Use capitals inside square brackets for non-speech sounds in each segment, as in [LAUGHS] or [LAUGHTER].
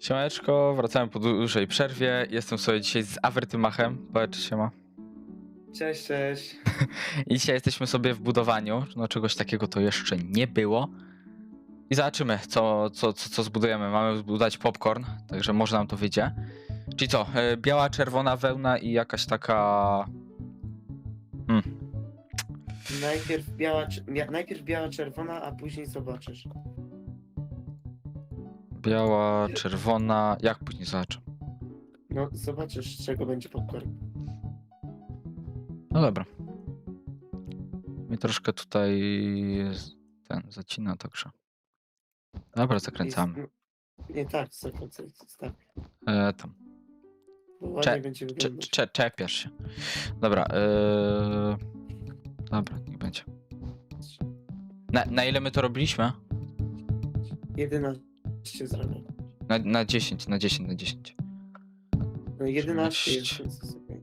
Siemaneczko, wracamy po dłuższej przerwie. Jestem sobie dzisiaj z Awertymachem. Powiedz się ma. Cześć, cześć. [LAUGHS] I dzisiaj jesteśmy sobie w budowaniu. No czegoś takiego to jeszcze nie było. I zobaczymy, co, co, co, co zbudujemy. Mamy zbudować popcorn, także może nam to wyjdzie. Czyli co? e, Biała, czerwona wełna i jakaś taka... Najpierw biała, cz- mia- najpierw biała, czerwona, a później zobaczysz. Biała, czerwona... Jak później zobaczę? No, zobaczysz, z czego będzie popcorn. No dobra. Mi troszkę tutaj ten zacina, także. Dobra, zakręcamy. Jest- Nie tak, zakręcaj, tak. E, tam. Bo ładnie Cze- będzie Cze, wyglądać. cze, czepiasz się. Dobra. E, dobra, niech będzie. Na, na ile my to robiliśmy? 11 zrobię. Na, na 10, na 10, na 10. No 11 jest, 13. więc jest okej.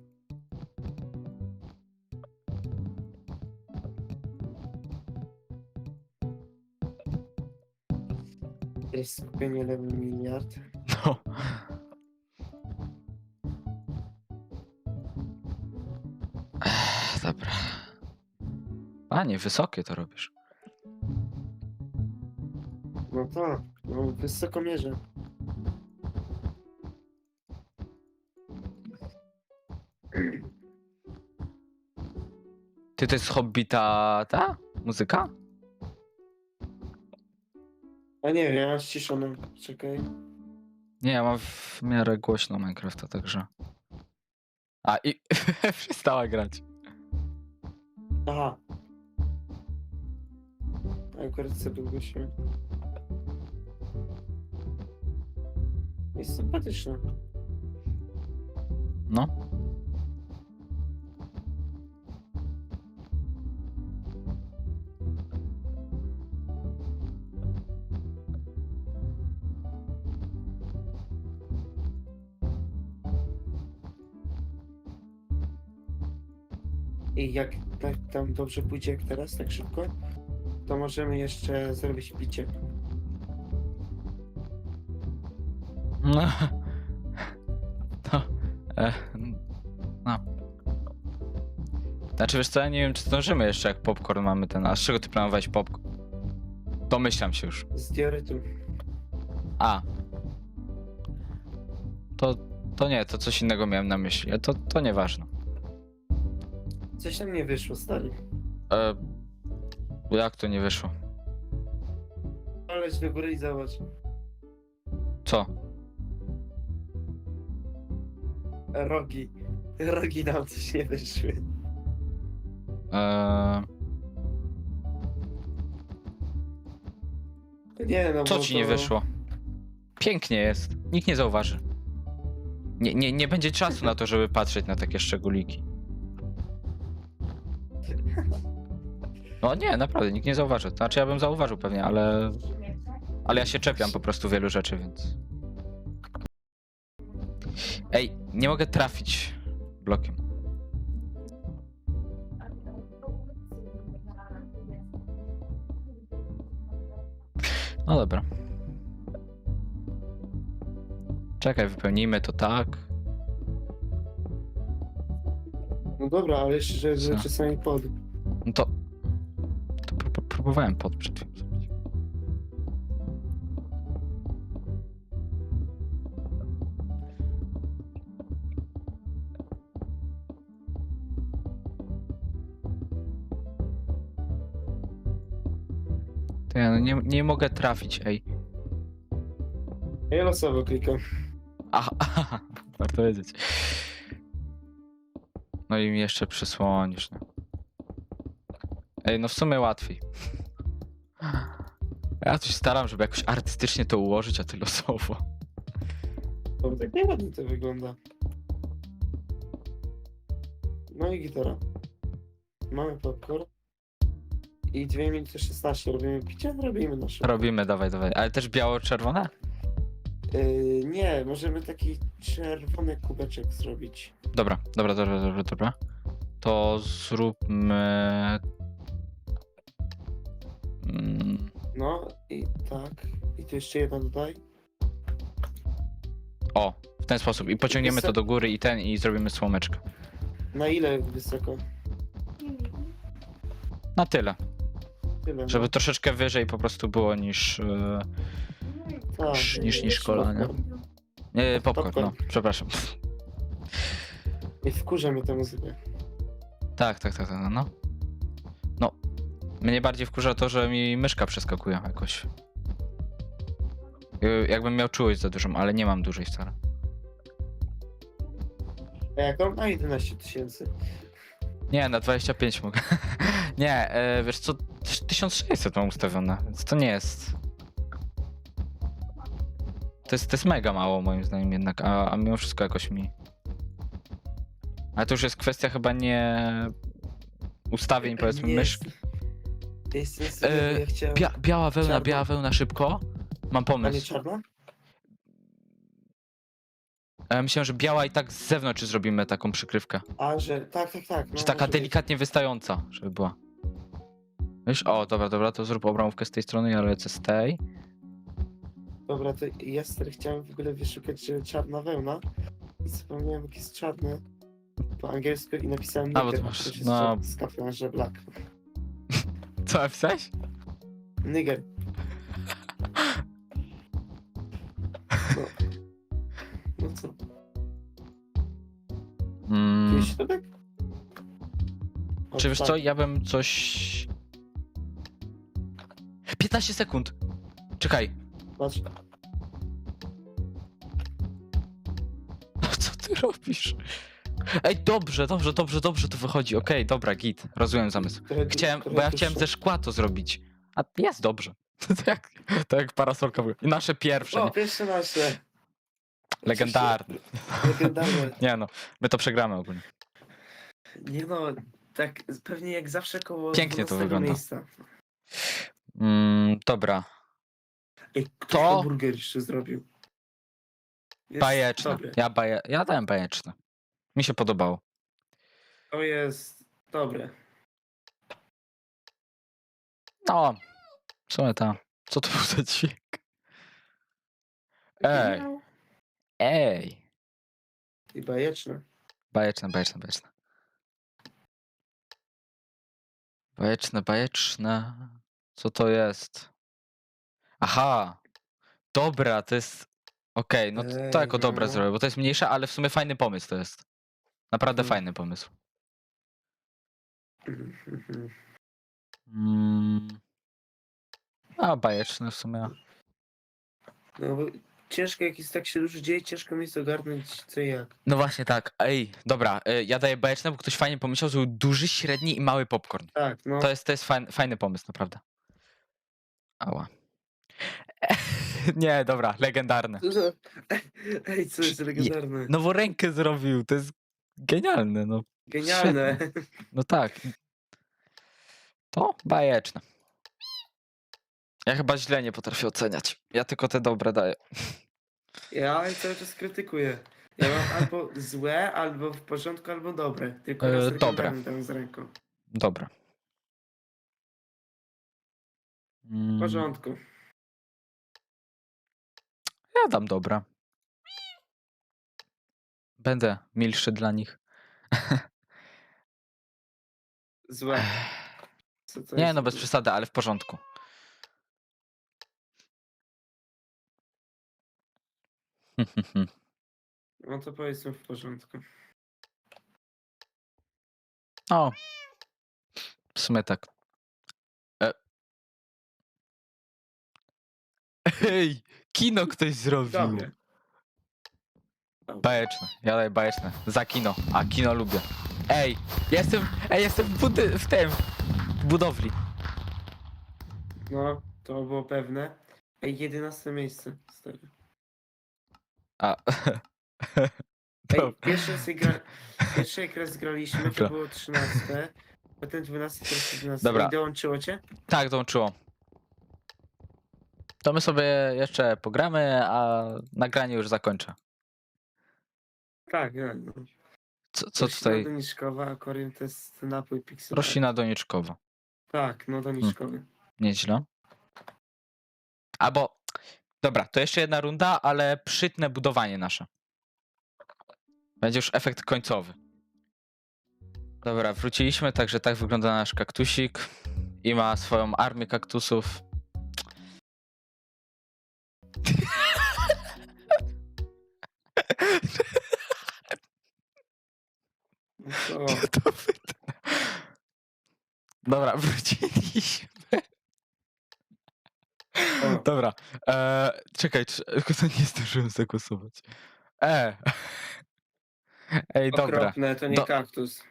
Jest skupienie lewy miliard. No. Ech, dobra. A, nie, wysokie to robisz. No to, no wysoko mierzę. Ty to jest hobbita ta? Muzyka? A nie wiem, ja mam ściszoną. Czekaj. Nie, ja mam w miarę głośno Minecrafta, także. A i [LAUGHS] przestała grać. Aha. Akurat sobie ogłosiłem. Jest sympatyczne. No. I jak tak tam dobrze pójdzie jak teraz, tak szybko, to możemy jeszcze zrobić bicie. No. To. E, no. Znaczy wiesz co, ja nie wiem czy zdążymy jeszcze jak popcorn mamy ten. A z czego ty planowałeś popcorn? Domyślam się już. Z diorytu. A. To, to nie, to coś innego miałem na myśli. To, to nieważne. Coś tam nie wyszło, stary. E, jak to nie wyszło? Poleć do góry i zobacz. Rogi. Rogi nam coś nie wyszły. E, Nie no, co bo ci nie to- wyszło? Pięknie jest. Nikt nie zauważy. Nie, nie, nie będzie czasu na to, żeby patrzeć na takie szczególiki. No nie, naprawdę, nikt nie zauważy. To Znaczy ja bym zauważył pewnie, ale... Ale ja się czepiam po prostu wielu rzeczy, więc... Ej, nie mogę trafić blokiem. No dobra. Czekaj, wypełnijmy to tak. No dobra, ale jeszcze, że, że Co? czasami pod. No to... To pró- próbowałem pod przed chwilą nie, nie mogę trafić, ej. Ja losowo klikam. [LAUGHS] Aha, aha, warto wiedzieć. No i mi jeszcze przysłonisz, no. Ej, no w sumie łatwiej. Ja coś staram, żeby jakoś artystycznie to ułożyć, a ty losowo. [LAUGHS] Bo tak nieładnie to wygląda. No i gitara. Mamy popcorn. I 2 minuty 16 robimy picie? Robimy nasze. Robimy, dawaj, dawaj. Ale też biało-czerwone? Yy, nie, możemy taki czerwony kubeczek zrobić. Dobra, dobra, dobra, dobra, dobra. To zróbmy... Mm, No i tak. I tu jeszcze jedno dodaj. O, w ten sposób. I pociągniemy to do góry i ten, i zrobimy słomeczkę. Na ile wysoko? Na tyle. Tyle. no. Żeby troszeczkę wyżej po prostu było niż... Tak, niż- niż- niż kola, nie? nie, popcorn, no. Popcorn. Przepraszam. I wkurza mnie ta muzyka. Tak, tak, tak, tak, no. No. Mnie bardziej wkurza to, że mi myszka przeskakuje jakoś. Y, Jakbym miał czułość za dużą, ale nie mam dużej wcale. A jaką? Na 11 tysięcy. Nie, na 25 mogę. [LAUGHS] nie, e, wiesz co, 1600 mam ustawione, więc to nie jest... To jest, to jest mega mało moim zdaniem jednak, a, a mimo wszystko jakoś mi... Ale to już jest kwestia chyba nie... Ustawień powiedzmy Nie myszki. jest- Jest, E, ja chciałem... Bia biała wełna, Czarna. biała wełna szybko. Mam A nie pomysł. czarna? E, myślałem, że biała i tak z zewnątrz zrobimy taką przykrywkę. A, że... Tak, tak, tak. No, Czy taka może być. delikatnie wystająca, żeby była. Wiesz, o, dobra, dobra, to zrób obramówkę z tej strony, ja lecę z tej. Dobra, to ja stary chciałem w ogóle wyszukać, że czarna wełna. I zapomniałem, jak jest czarny po angielsku i napisałem A, bo nigger, to masz- jest no. z że black. [LAUGHS] Co napisałeś? Nigger. No. No co? Mm, środek? O, czy wiesz tak, co, ja bym coś... 15 sekund! Czekaj, Patrz, no co ty robisz? Ej, dobrze, dobrze, dobrze, dobrze to wychodzi, okej, dobra, git, rozumiem zamysł. trochę, Chciałem, trochę bo ja chciałem ze szkła to zrobić, a jest dobrze. [LAUGHS] To jak, to jak parasolka ogóle. I nasze pierwsze, O, nie? pierwsze nasze. legendarne. Legendarne. [LAUGHS] Nie no, my to przegramy ogólnie. Nie no, tak pewnie jak zawsze koło Pięknie to 12 wygląda. miejsca. Mm, dobra, Ej, kto To- to burger jeszcze zrobił? Jest bajeczne. dobre. Ja, baje, ja dałem bajeczne. Mi się podobało. To jest dobre. No, w sumie ta. Co to [LAUGHS] był za dźwięk? Ej, ej. I bajeczne. Bajeczne, bajeczne, bajeczne. Bajeczne, bajeczne. Co to jest? Aha. Dobra, to jest... Okej, no to, to jako dobre no. zrobię, bo to jest mniejsze, ale w sumie fajny pomysł to jest. Naprawdę Mhm. fajny pomysł. [LAUGHS] Mm. A, bajeczne w sumie. No bo ciężko jak jest tak się dużo dzieje, ciężko mi jest ogarnąć co i jak. No właśnie tak. Ej, dobra, y, ja daję bajeczne, bo ktoś fajnie pomyślał, że był duży, średni i mały popcorn. Tak, no. To jest, to jest fajny pomysł, naprawdę. Ała. [LAUGHS] Nie, dobra, legendarne. [LAUGHS] Ej, co jest legendarne. No bo rękę zrobił, to jest genialne, no. Genialne. [LAUGHS] No tak. To bajeczne. Ja chyba źle nie potrafię oceniać. Ja tylko te dobre daję. Ja cały czas krytykuję. Ja mam albo złe, albo w porządku, albo dobre. Tylko E, raz dobre. z ręką. Dobra. W Mm, porządku. ja dam dobra. Będę milszy dla nich. Złe. Co to Nie jest? no, bez przesady, ale w porządku. No to powiedzmy w porządku. O. W sumie tak. Ej, kino ktoś zrobił. Bajeczne, ja daję bajeczne. Za kino, a kino lubię. Ej, jestem, ej, jestem w, budy, w tym, w budowli. No, to było pewne. Ej, 11 miejsce. Stary. A. [LAUGHS] Ej, Dobra. pierwszy raz, jak gra... pierwszy jak raz graliśmy, to Dobra. było 13. Potem 12, teraz 11. Dobra. I dołączyło cię? Tak, dołączyło. To my sobie jeszcze pogramy, a nagranie już zakończę. Tak, no. Co, co Roślina tutaj? doniczkowa, akwarium to jest napój Pixel. Roślina doniczkowa. Tak, no doniczkowy. Nieźle. Albo, dobra, to jeszcze jedna runda, ale przytnę budowanie nasze. Będzie już efekt końcowy. Dobra, wróciliśmy, także tak wygląda nasz kaktusik. I ma swoją armię kaktusów. [LAUGHS] To wytnę. Dobra, [LAUGHS] wróciliśmy. O, Dobra, e, czekaj, [LAUGHS] tylko to nie zdążyłem zagłosować. E. Ej, dobra. okropne, to nie Do- kaktus.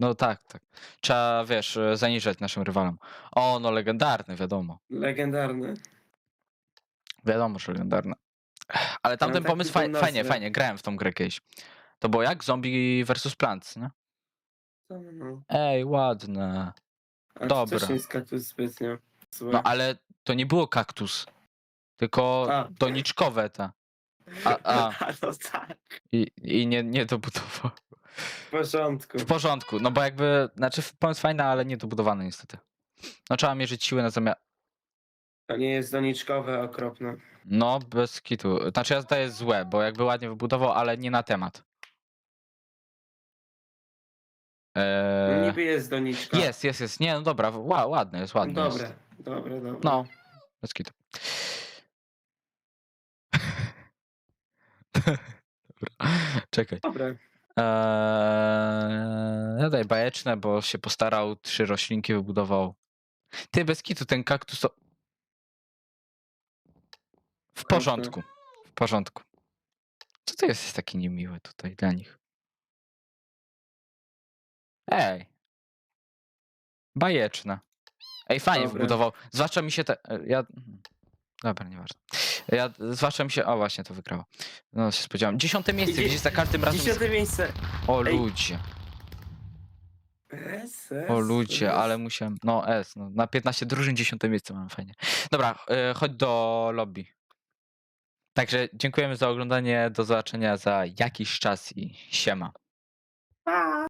No tak, tak. Trzeba, wiesz, e, zaniżać naszym rywalom. O, no legendarny, wiadomo. Legendarny. Wiadomo, że legendarny. Ale tamten taki pomysł faj, fajnie, nazwę. fajnie, grałem w tą grę kiedyś. To było jak? Zombie vs Plants, nie? No. Ej, ładne. A to Dobra. też nie jest kaktus zbytnio. Złe. No ale to nie było kaktus. Tylko A. doniczkowe te. A, a. [LAUGHS] no tak. I, i nie, nie dobudował. W porządku. W porządku, no bo jakby, znaczy pomysł fajny, ale nie dobudowany niestety. No trzeba mierzyć siły na zamiar. To nie jest doniczkowe, okropne. No, bez kitu. Znaczy ja zdaję złe, bo jakby ładnie wybudował, ale nie na temat. Eee, niby jest doniczka. jest, jest, jest. Nie, no dobra, ła, ładny jest, ładny Dobre, jest. dobre, dobre. No, bez kitu. dobra, [LAUGHS] czekaj. Dobre. Eee, ja daj bajeczne, bo się postarał, trzy roślinki wybudował. Ty, bez kitu, ten kaktus to... W porządku, w porządku. Co to jest taki niemiły tutaj dla nich? Ej. Bajeczne. Ej, fajnie Dobre. wybudował. Zwłaszcza mi się te... e, Ja... mhm. Dobra, nieważne. Ja, zwłaszcza mi się... O, właśnie, to wygrało. No, się spodziewałem. Dziesiąte miejsce, Dzie- gdzieś za każdym razem... Dziesiąte miejsce. O Ej. ludzie. S, S, O ludzie, S. ale musiałem. No S, no, na 15 drużyn 10 miejsce mam fajnie. Dobra, e, chodź do lobby. Także dziękujemy za oglądanie. Do zobaczenia za jakiś czas i siema.